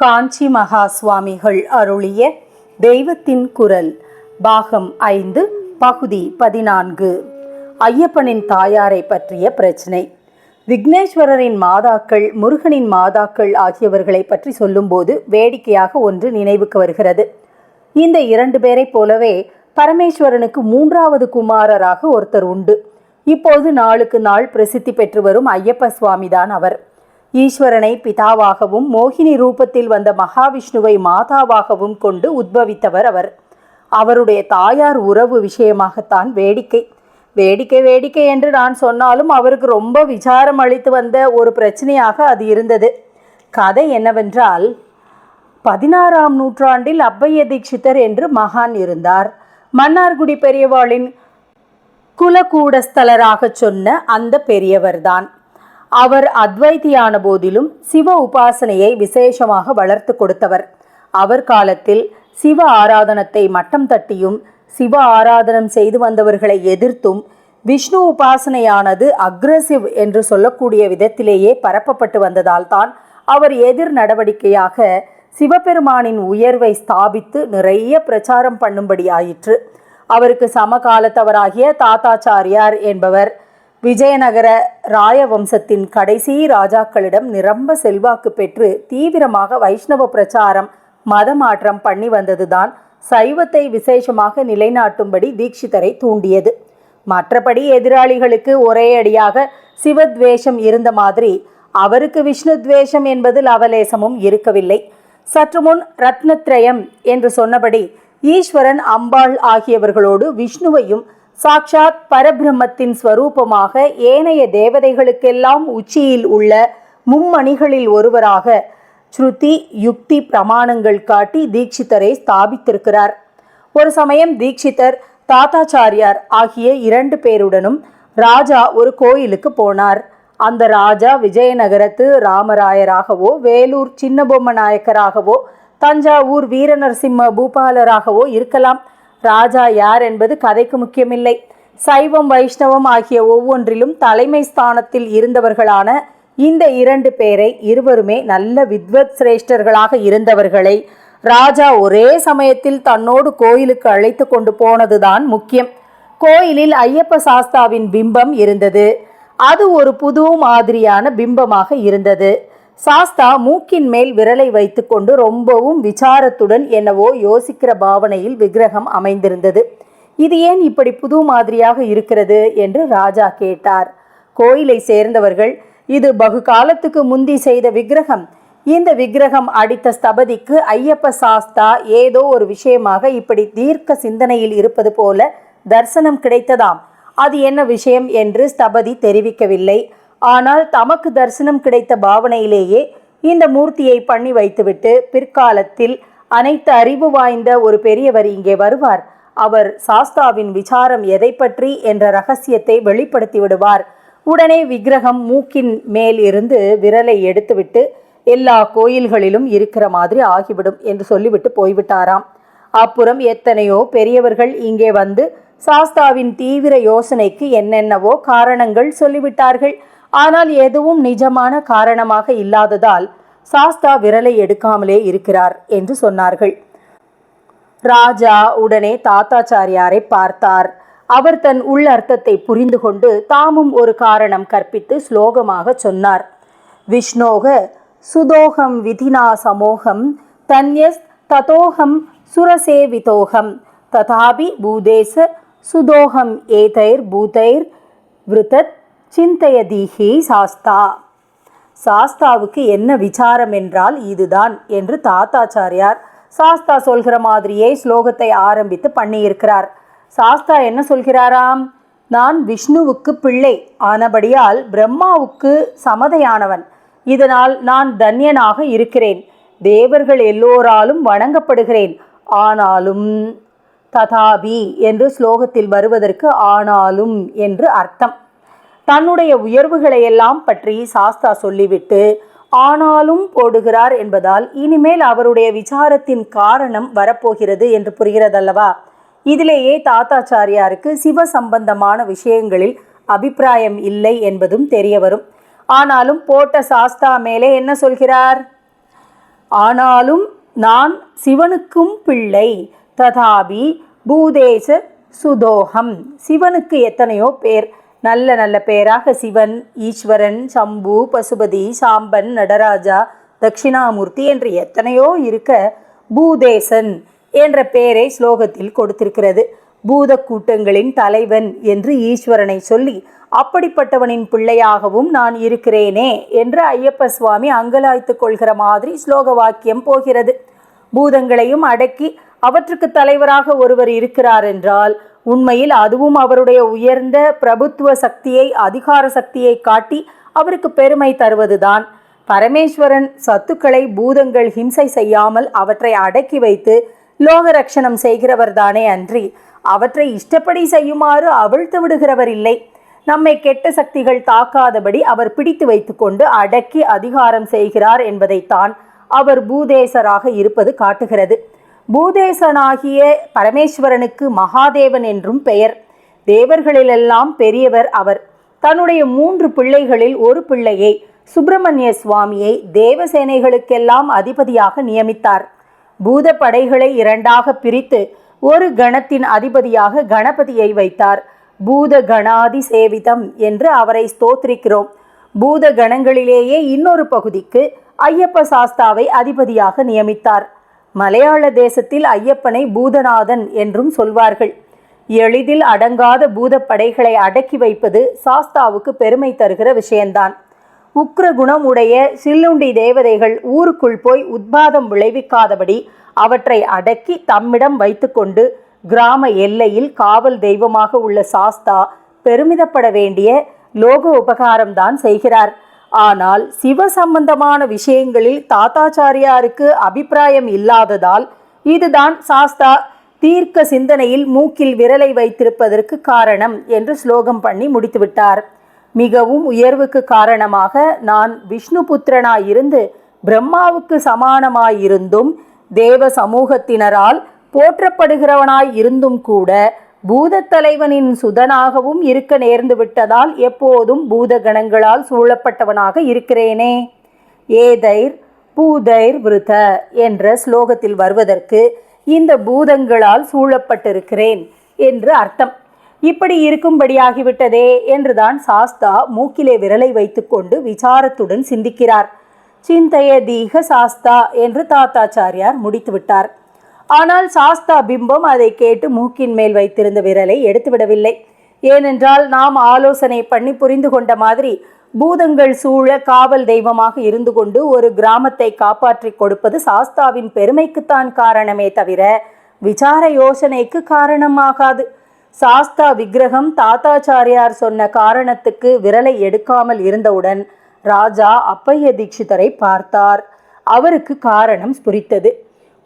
காஞ்சி மகா சுவாமிகள் அருளிய தெய்வத்தின் குரல் பாகம் ஐந்து பகுதி பதினான்கு. ஐயப்பனின் தாயாரை பற்றிய பிரச்சனை. விக்னேஸ்வரரின் மாதாக்கள் முருகனின் மாதாக்கள் ஆகியவர்களை பற்றி சொல்லும்போது வேடிக்கையாக ஒன்று நினைவுக்கு வருகிறது. இந்த இரண்டு பேரைப் போலவே பரமேஸ்வரனுக்கு மூன்றாவது குமாரராக ஒருத்தர் உண்டு. இப்போது நாளுக்கு நாள் பிரசித்தி பெற்று வரும் ஐயப்ப சுவாமிதான் அவர். ஈஸ்வரனை பிதாவாகவும் மோகினி ரூபத்தில் வந்த மகாவிஷ்ணுவை மாதாவாகவும் கொண்டு உத்பவித்தவர் அவர். அவருடைய தாயார் உறவு விஷயமாகத்தான் வேடிக்கை. வேடிக்கை வேடிக்கை என்று நான் சொன்னாலும் அவருக்கு ரொம்ப விசாரம் அளித்து வந்த ஒரு பிரச்சனையாக அது இருந்தது. கதை என்னவென்றால் பதினாறாம் நூற்றாண்டில் அப்பைய தீட்சிதர் என்று மகான் இருந்தார். மன்னார்குடி பெரியவாளின் குலகூடஸ்தலராக சொன்ன அந்த பெரியவர்தான். அவர் அத்வைத்தியான போதிலும் சிவ உபாசனையை விசேஷமாக வளர்த்து கொடுத்தவர். அவர் காலத்தில் சிவ ஆராதனத்தை மட்டம் தட்டியும் சிவ ஆராதனம் செய்து வந்தவர்களை எதிர்த்தும் விஷ்ணு உபாசனையானது அக்ரசிவ் என்று சொல்லக்கூடிய விதத்திலேயே பரப்பப்பட்டு வந்ததால் தான் அவர் எதிர் நடவடிக்கையாக சிவபெருமானின் உயர்வை ஸ்தாபித்து நிறைய பிரச்சாரம் பண்ணும்படி ஆயிற்று அவருக்கு சமகாலத்தவராகிய தாத்தாச்சாரியார் என்பவர் விஜயநகர ராய வம்சத்தின் கடைசி ராஜாக்களிடம் நிரம்ப செல்வாக்கு பெற்று தீவிரமாக வைஷ்ணவ பிரச்சாரம் மதமாற்றம் பண்ணி வந்ததுதான் சைவத்தை விசேஷமாக நிலைநாட்டும்படி தீட்சிதரை தூண்டியது. மற்றபடி எதிராளிகளுக்கு ஒரே அடியாக சிவத்வேஷம் இருந்த மாதிரி அவருக்கு விஷ்ணுத்வேஷம் என்பதில் அவலேசமும் இருக்கவில்லை. சற்று முன் ரத்னத்ரயம் என்று சொன்னபடி ஈஸ்வரன் அம்பாள் ஆகியவர்களோடு விஷ்ணுவையும் சாக்ஷாத் பரபிரம்மத்தின் ஸ்வரூபமாக ஏனைய தேவதைகளுக்கெல்லாம் உச்சியில் உள்ள மும்மணிகளில் ஒருவராக ஸ்ருதி யுக்தி பிரமாணங்கள் காட்டி தீட்சிதரை ஸ்தாபித்திருக்கிறார். ஒரு சமயம் தீட்சிதர் தாத்தாச்சாரியார் ஆகிய இரண்டு பேருடனும் ராஜா ஒரு கோயிலுக்கு போனார். அந்த ராஜா விஜயநகரத்து ராமராயராகவோ வேலூர் சின்னபொம்ம நாயக்கராகவோ தஞ்சாவூர் வீரநரசிம்ம பூபாலராகவோ இருக்கலாம். ராஜா யார் என்பது கதைக்கு முக்கியமில்லை. சைவம் வைஷ்ணவம் ஆகிய ஒவ்வொன்றிலும் தலைமை ஸ்தானத்தில் இருந்தவர்களான இந்த இரண்டு பேரை இருவருமே நல்ல வித்வத் சிரேஷ்டர்களாக இருந்தவர்களை ராஜா ஒரே சமயத்தில் தன்னோடு கோயிலுக்கு அழைத்து கொண்டு போனதுதான் முக்கியம். கோயிலில் ஐயப்ப சாஸ்தாவின் பிம்பம் இருந்தது. அது ஒரு புது மாதிரியான பிம்பமாக இருந்தது. சாஸ்தா மூக்கின் மேல் விரலை வைத்துக்கொண்டு ரொம்பவும் விசாரத்துடன் என்னவோ யோசிக்கிற பாவனையில் விக்கிரகம் அமைந்திருந்தது. இது ஏன் இப்படி புது மாதிரியாக இருக்கிறது? என்று ராஜா கேட்டார். கோயிலை சேர்ந்தவர்கள் இது பகு காலத்துக்கு முந்தி செய்த விக்கிரகம். இந்த விக்கிரகம் அடித்த ஸ்தபதிக்கு ஐயப்ப சாஸ்தா ஏதோ ஒரு விஷயமாக இப்படி தீர்க்க சிந்தனையில் இருப்பது போல தரிசனம் கிடைத்ததாம். அது என்ன விஷயம் என்று ஸ்தபதி தெரிவிக்கவில்லை. ஆனால் தமக்கு தரிசனம் கிடைத்த பாவனையிலேயே இந்த மூர்த்தியை பண்ணி வைத்துவிட்டு பிற்காலத்தில் அனைத்து அறிவு வாய்ந்த ஒரு பெரியவர் இங்கே வருவார். அவர் சாஸ்தாவின் விசாரம் எதை பற்றி என்ற ரகசியத்தை வெளிப்படுத்தி விடுவார். உடனே விக்கிரகம் மூக்கின் மேல் இருந்து விரலை எடுத்துவிட்டு எல்லா கோயில்களிலும் இருக்கிற மாதிரி ஆகிவிடும் என்று சொல்லிவிட்டு போய்விட்டாராம். அப்புறம் எத்தனையோ பெரியவர்கள் இங்கே வந்து சாஸ்தாவின் தீவிர யோசனைக்கு என்னென்னவோ காரணங்கள் சொல்லிவிட்டார்கள். ஆனால் எதுவும் நிஜமான காரணமாக இல்லாததால் சாஸ்தா விரலை எடுக்காமலே இருக்கிறார் என்று சொன்னார்கள். ராஜா உடனே தாத்தாச்சாரியாரை பார்த்தார். அவர் தன் உள் அர்த்தத்தை புரிந்து கொண்டு தாமும் ஒரு காரணம் கற்பித்து ஸ்லோகமாக சொன்னார். விஷ்ணோக சுதோகம் விதினா சமோகம் தன்யஸ் ததோகம் சுரசேவிதோகம் ததாபி பூதேச சுதோகம் ஏதைர் பூதைர் விருத்தத் சிந்தையதீஹி சாஸ்தா. சாஸ்தாவுக்கு என்ன விசாரம் என்றால் இதுதான் என்று தாத்தாச்சாரியார் சாஸ்தா சொல்கிற மாதிரியே ஸ்லோகத்தை ஆரம்பித்து பண்ணியிருக்கிறார். சாஸ்தா என்ன சொல்கிறாராம்? நான் விஷ்ணுவுக்கு பிள்ளை ஆனபடியால் பிரம்மாவுக்கு சமதையானவன். இதனால் நான் தன்யனாக இருக்கிறேன். தேவர்கள் எல்லோராலும் வணங்கப்படுகிறேன். ஆனாலும் ததாபி என்று ஸ்லோகத்தில் வருவதற்கு ஆனாலும் என்று அர்த்தம். தன்னுடைய உயர்வுகளை எல்லாம் பற்றி சாஸ்தா சொல்லிவிட்டு ஆனாலும் போடுகிறார் என்பதால் இனிமேல் அவருடைய விசாரத்தின் காரணம் வரப்போகிறது என்று புரிகிறதல்லவா? இதிலேயே தாத்தாச்சாரியாருக்கு சிவ சம்பந்தமான விஷயங்களில் அபிப்பிராயம் இல்லை என்பதும் தெரிய வரும் ஆனாலும் போட்ட சாஸ்தா மேலே என்ன சொல்கிறார்? ஆனாலும் நான் சிவனுக்கும் பிள்ளை. ததாபி பூதேச சுதோகம். சிவனுக்கு எத்தனையோ பேர். நல்ல நல்ல பெயராக சிவன் ஈஸ்வரன் சம்பு பசுபதி சாம்பன் நடராஜா தட்சிணாமூர்த்தி என்று எத்தனையோ இருக்க பூதேசன் என்ற பெயரை ஸ்லோகத்தில் கொடுத்திருக்கிறது. பூத கூட்டங்களின் தலைவன் என்று ஈஸ்வரனை சொல்லி அப்படிப்பட்டவனின் பிள்ளையாகவும் நான் இருக்கிறேனே என்று ஐயப்ப சுவாமி அங்கலாய்த்து கொள்கிற மாதிரி ஸ்லோக வாக்கியம் போகிறது. பூதங்களையும் அடக்கி அவற்றுக்கு தலைவராக ஒருவர் இருக்கிறார் என்றால் உண்மையில் அதுவும் அவருடைய உயர்ந்த பிரபுத்துவ சக்தியை அதிகார சக்தியை காட்டி அவருக்கு பெருமை தருவதுதான். பரமேஸ்வரன் சத்துக்களை பூதங்கள் ஹிம்சை செய்யாமல் அவற்றை அடக்கி வைத்து லோக ரட்சணம் செய்கிறவர்தானே அன்றி. அவற்றை இஷ்டப்படி செய்யுமாறு அவிழ்த்து விடுகிறவர் இல்லை. நம்மை கெட்ட சக்திகள் தாக்காதபடி அவர் பிடித்து வைத்துக்கொண்டு அடக்கி அதிகாரம் செய்கிறார் என்பதைத்தான் அவர் பூதேசராக இருப்பது காட்டுகிறது. பூதேசனாகிய பரமேஸ்வரனுக்கு மகாதேவன் என்றும் பெயர். தேவர்களிலெல்லாம் பெரியவர் அவர். தன்னுடைய மூன்று பிள்ளைகளில் ஒரு பிள்ளையை சுப்பிரமணிய சுவாமியை தேவசேனைகளுக்கெல்லாம் அதிபதியாக நியமித்தார். பூத படைகளை இரண்டாக பிரித்து ஒரு கணத்தின் அதிபதியாக கணபதியை வைத்தார். பூத கணாதி சேவிதம் என்று அவரை ஸ்தோத்திரிக்கிறோம். பூத கணங்களிலேயே இன்னொரு பகுதிக்கு ஐயப்ப சாஸ்தாவை அதிபதியாக நியமித்தார். மலையாள தேசத்தில் ஐயப்பனை பூதநாதன் என்றும் சொல்வார்கள். எளிதில் அடங்காத பூதப்படைகளை அடக்கி வைப்பது சாஸ்தாவுக்கு பெருமை தருகிற விஷயம்தான் உக்ர குணம் உடைய சில்லுண்டி தேவதைகள் ஊருக்குள் போய் உத்பாதம் விளைவிக்காதபடி அவற்றை அடக்கி தம்மிடம் வைத்துக்கொண்டு கிராம எல்லையில் காவல் தெய்வமாக உள்ள சாஸ்தா பெருமிதப்பட வேண்டிய லோக உபகாரம்தான் செய்கிறார். ஆனால் சிவ சம்பந்தமான விஷயங்களில் தாத்தாச்சாரியாருக்கு அபிப்பிராயம் இல்லாததால் இதுதான் சாஸ்தா தீர்க்க சிந்தனையில் மூக்கில் விரலை வைத்திருப்பதற்கு காரணம் என்று ஸ்லோகம் பண்ணி முடித்துவிட்டார். மிகவும் உயர்வுக்கு காரணமாக நான் விஷ்ணு புத்திரனாயிருந்து பிரம்மாவுக்கு சமானமாயிருந்தும் தேவ சமூகத்தினரால் போற்றப்படுகிறவனாய் இருந்தும் கூட பூதத் தலைவனின் சுதனாகவும் இருக்க நேர்ந்து விட்டதால் எப்போதும் பூத கணங்களால் சூழப்பட்டவனாக இருக்கிறேனே. ஏதைர் பூதைர் விருத என்ற ஸ்லோகத்தில் வருவதற்கு இந்த பூதங்களால் சூழப்பட்டிருக்கிறேன் என்று அர்த்தம். இப்படி இருக்கும்படியாகிவிட்டதே என்றுதான் சாஸ்தா மூக்கிலே விரலை வைத்துக்கொண்டு விசாரத்துடன் சிந்திக்கிறார். சிந்தைய தீக சாஸ்தா என்று தாத்தாச்சாரியார் முடித்துவிட்டார். ஆனால் சாஸ்தா பிம்பம் அதை கேட்டு மூக்கின் மேல் வைத்திருந்த விரலை எடுத்துவிடவில்லை. ஏனென்றால் நாம் ஆலோசனை பண்ணி புரிந்து கொண்ட மாதிரி பூதங்கள் சூழ காவல் தெய்வமாக இருந்து கொண்டு ஒரு கிராமத்தை காப்பாற்றி கொடுப்பது சாஸ்தாவின் பெருமைக்குத்தான் காரணமே தவிர விசார யோசனைக்கு காரணமாகாது சாஸ்தா விக்கிரகம் தாத்தாச்சாரியார் சொன்ன காரணத்துக்கு விரலை எடுக்காமல் இருந்தவுடன் ராஜா அப்பைய தீட்சிதரை பார்த்தார். அவருக்கு காரணம் புரித்தது.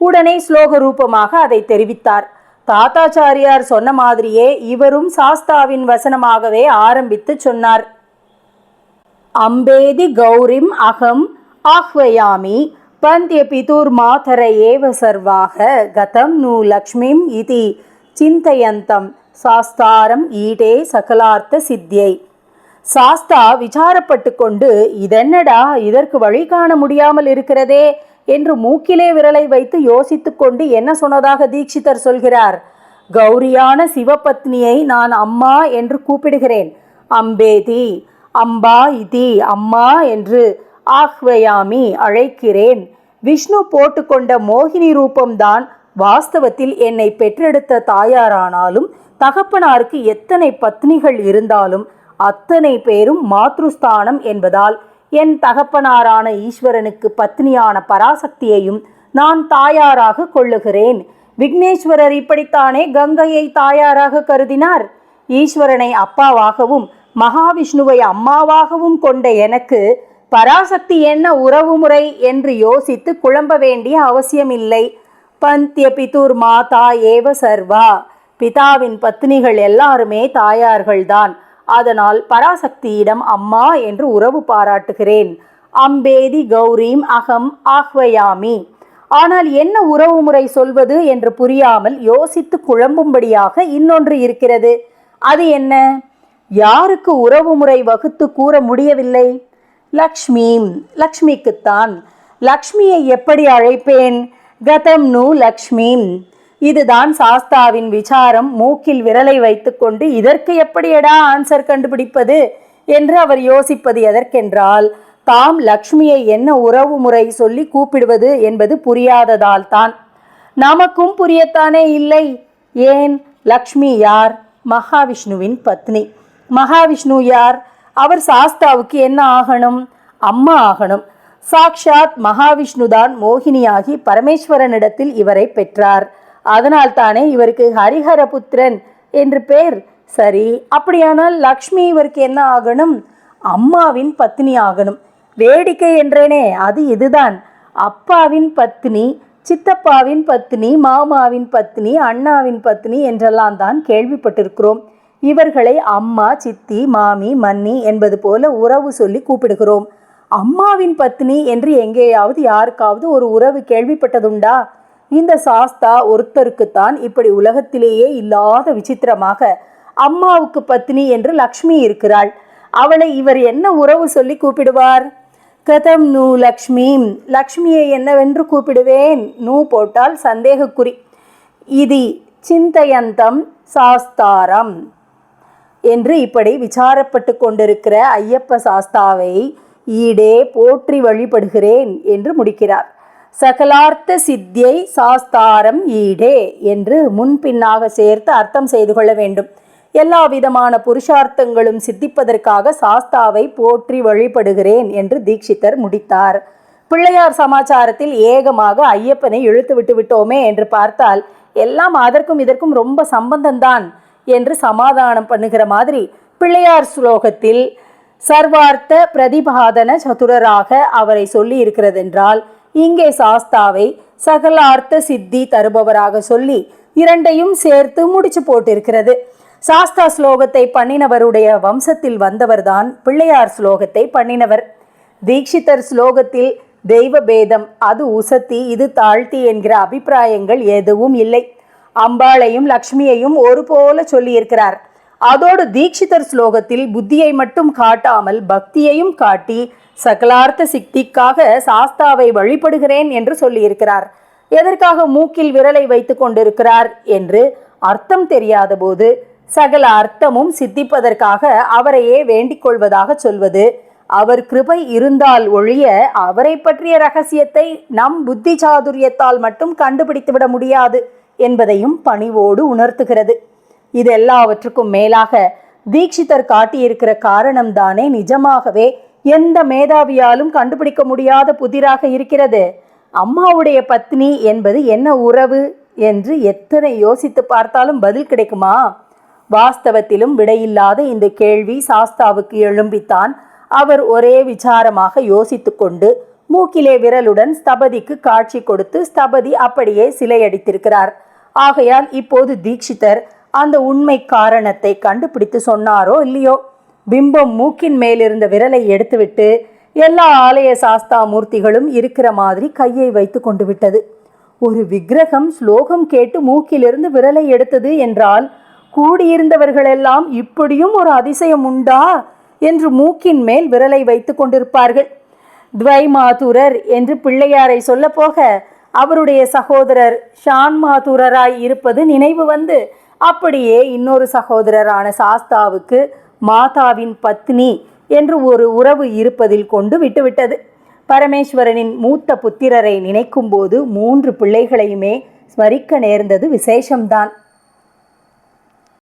உடனே ஸ்லோக ரூபமாக அதை தெரிவித்தார். தாத்தாச்சாரியார் சொன்ன மாதிரியே இவரும் சாஸ்தாவின் வசனமாகவே ஆரம்பித்து சொன்னார். அம்பேதி கௌரிம் அகம் ஆஹ்வயாமி பந்திய பிதூர் மாதர ஏவ சர்வாக கதம் நூ லக்ஷ்மிம் இதி சிந்தயந்தம் சாஸ்தாரம் ஈடே சகலார்த்த சித்தியை. சாஸ்தா விசாரப்பட்டு கொண்டு இதென்னடா இதற்கு வழி காண முடியாமல் இருக்கிறதே என்று மூக்கிலே விரலை வைத்து யோசித்துக்கொண்டு என்ன சொன்னதாக தீட்சிதர் சொல்கிறார்? கௌரியான சிவபத்னியை நான் அம்மா என்று கூப்பிடுகிறேன். அம்பேதி அம்பா இதி அம்மா என்று ஆஹ்வயாமி அழைக்கிறேன். விஷ்ணு போட்டுக்கொண்ட மோகினி ரூபம்தான் வாஸ்தவத்தில் என்னை பெற்றெடுத்த தாயாரானாலும் தகப்பனாருக்கு எத்தனை பத்னிகள் இருந்தாலும் அத்தனை பேரும் மாத்ருஸ்தானம் என்பதால் என் தகப்பனாரான ஈஸ்வரனுக்கு பத்னியான பராசக்தியையும் நான் தாயாராக கொள்ளுகிறேன். விக்னேஸ்வரர் இப்படித்தானே கங்கையை தாயாராக கருதினார். ஈஸ்வரனை அப்பாவாகவும் மகாவிஷ்ணுவை அம்மாவாகவும் கொண்ட எனக்கு பராசக்தி என்ன உறவுமுறை என்று யோசித்து குழம்ப வேண்டிய அவசியமில்லை. பந்திய பிதூர் மாதா ஏவ சர்வா. பிதாவின் பத்னிகள் எல்லாருமே தாயார்கள்தான். அதனால் பராசக்தியிடம் அம்மா என்று உறவு பாராட்டுகிறேன். அம்பேதி கௌரீம் அகம் ஆஹ்வயாமி. ஆனால் என்ன உறவுமுறை சொல்வது என்று புரியாமல் யோசித்து குழம்பும்படியாக இன்னொன்று இருக்கிறது. அது என்ன? யாருக்கு உறவுமுறை வகுத்து கூற முடியவில்லை? லக்ஷ்மி லக்ஷ்மிக்குத்தான். லக்ஷ்மியை எப்படி அழைப்பேன்? கதம் நு லக்ஷ்மிம் இதுதான் சாஸ்தாவின் விசாரம். மூக்கில் விரலை வைத்துக்கொண்டு இதற்கு எப்படியடா ஆன்சர் கண்டுபிடிப்பது என்று அவர் யோசிப்பது எதற்கென்றால் தாம் லக்ஷ்மியை என்ன உறவு முறை சொல்லி கூப்பிடுவது என்பது புரியாததால் தான். நமக்கும் புரியத்தானே இல்லை. ஏன்? லக்ஷ்மி யார்? மகாவிஷ்ணுவின் பத்னி. மகாவிஷ்ணு யார்? அவர் சாஸ்தாவுக்கு என்ன ஆகணும்? அம்மா ஆகணும். சாக்ஷாத் மகாவிஷ்ணுதான் மோகினியாகி பரமேஸ்வரனிடத்தில் இவரை பெற்றார். அதனால் தானே இவருக்கு ஹரிஹரபுத்திரன் என்று பேர். சரி அப்படியானால் லக்ஷ்மி இவருக்கு என்ன ஆகணும்? அம்மாவின் பத்னி ஆகணும். வேடிக்கை என்றேனே அது இதுதான். அப்பாவின் பத்னி சித்தப்பாவின் பத்னி மாமாவின் பத்னி அண்ணாவின் பத்னி என்றெல்லாம் தான் கேள்விப்பட்டிருக்கிறோம். இவர்களை அம்மா சித்தி மாமி மன்னி என்பது போல உறவு சொல்லி கூப்பிடுகிறோம். அம்மாவின் பத்னி என்று எங்கேயாவது யாருக்காவது ஒரு உறவு கேள்விப்பட்டதுண்டா? இந்த சாஸ்தா ஒருத்தருக்குத்தான் இப்படி உலகத்திலேயே இல்லாத விசித்திரமாக அம்மாவுக்கு பத்னி என்று லக்ஷ்மி இருக்கிறாள். அவளை இவர் என்ன உறவு சொல்லி கூப்பிடுவார்? கதம் நூ லக்ஷ்மி லக்ஷ்மியை என்னவென்று கூப்பிடுவேன்? நூ போட்டால் சந்தேகக்குறி. இது சிந்தயந்தம் சாஸ்தாரம் என்று இப்படி விசாரப்பட்டு கொண்டிருக்கிற ஐயப்ப சாஸ்தாவை ஈடே போற்றி வழிபடுகிறேன் என்று முடிக்கிறார். சகலார்த்த சித்தியை சாஸ்தாரம் ஈடே என்று முன்பின்னாக சேர்த்து அர்த்தம் செய்து கொள்ள வேண்டும். எல்லா விதமான புருஷார்த்தங்களும் சித்திப்பதற்காக சாஸ்தாவை போற்றி வழிபடுகிறேன் என்று தீட்சிதர் முடித்தார். பிள்ளையார் சமாச்சாரத்தில் ஏகமாக ஐயப்பனை இழுத்து விட்டு விட்டோமே என்று பார்த்தால் எல்லாம் அதற்கும் இதற்கும் ரொம்ப சம்பந்தம்தான் என்று சமாதானம் பண்ணுகிற மாதிரி பிள்ளையார் ஸ்லோகத்தில் சர்வார்த்த பிரதிபாதன சதுரராக அவரை சொல்லி இருக்கிறதென்றால் இங்கே சாஸ்தாவை சகலார்த்த சித்தி தருபவராக சொல்லி இரண்டையும் சேர்த்து முடிச்சு போட்டிருக்கிறது. சாஸ்தா ஸ்லோகத்தை பண்ணினவருடைய வம்சத்தில் வந்தவர்தான் பிள்ளையார் ஸ்லோகத்தை பண்ணினவர். தீட்சிதர் ஸ்லோகத்தில் தெய்வ பேதம் அது உசத்தி இது தாழ்த்தி என்கிற அபிப்பிராயங்கள் எதுவும் இல்லை. அம்பாளையும் லக்ஷ்மியையும் ஒரு போல சொல்லியிருக்கிறார். அதோடு தீட்சிதர் ஸ்லோகத்தில் புத்தியை மட்டும் காட்டாமல் பக்தியையும் காட்டி சகலார்த்த சித்திக்காக சாஸ்தாவை வழிபடுகிறேன் என்று சொல்லியிருக்கிறார். எதற்காக மூக்கில் விரலை வைத்து கொண்டிருக்கிறார் என்று அர்த்தம் தெரியாத போது சகல அர்த்தமும் சித்திப்பதற்காக அவரையே வேண்டிக் கொள்வதாக சொல்வது அவர் கிருபை இருந்தால் ஒழிய அவரை பற்றிய ரகசியத்தை நம் புத்தி சாதுரியத்தால் மட்டும் கண்டுபிடித்து விட முடியாது என்பதையும் பணிவோடு உணர்த்துகிறது. இது எல்லாவற்றுக்கும் மேலாக தீட்சிதர் காட்டியிருக்கிற காரணம்தானே நிஜமாகவே எந்த மேதாவியாலும் கண்டுபிடிக்க முடியாத புதிராக இருக்கிறது. அம்மாவுடைய பத்னி என்பது என்ன உறவு என்று எத்தனை யோசித்து பார்த்தாலும் பதில் கிடைக்குமா? வாஸ்தவத்திலும் விடையில்லாத இந்த கேள்வி சாஸ்தாவுக்கு எழும்பித்தான் அவர் ஒரே விசாரமாக யோசித்து கொண்டு மூக்கிலே விரலுடன் ஸ்தபதிக்கு காட்சி கொடுத்து ஸ்தபதி அப்படியே சிலையடித்திருக்கிறார். ஆகையால் இப்போது தீட்சிதர் அந்த உண்மை காரணத்தை கண்டுபிடித்து சொன்னாரோ இல்லையோ? பிம்பம் மூக்கின் மேலிருந்த விரலை எடுத்துவிட்டு எல்லா ஆலய சாஸ்தா மூர்த்திகளும் இருக்கிற மாதிரி கையை வைத்து கொண்டு விட்டது. ஒரு விக்கிரகம் ஸ்லோகம் கேட்டு மூக்கிலிருந்து விரலை எடுத்தது என்றால் கூடியிருந்தவர்களெல்லாம் இப்படியும் ஒரு அதிசயம் உண்டா? என்று மூக்கின் மேல் விரலை வைத்து கொண்டிருப்பார்கள். துவைமாதுரர் என்று பிள்ளையாரை சொல்ல போக அவருடைய சகோதரர் ஷான் மாதுரராய் இருப்பது நினைவு வந்து அப்படியே இன்னொரு சகோதரரான சாஸ்தாவுக்கு மாதாவின் பத்னி என்று ஒரு உறவு இருப்பதில் கொண்டு விட்டுவிட்டது. பரமேஸ்வரனின் மூத்த புத்திரரை நினைக்கும்போது மூன்று பிள்ளைகளையுமே ஸ்மரிக்க நேர்ந்தது விசேஷம்தான்.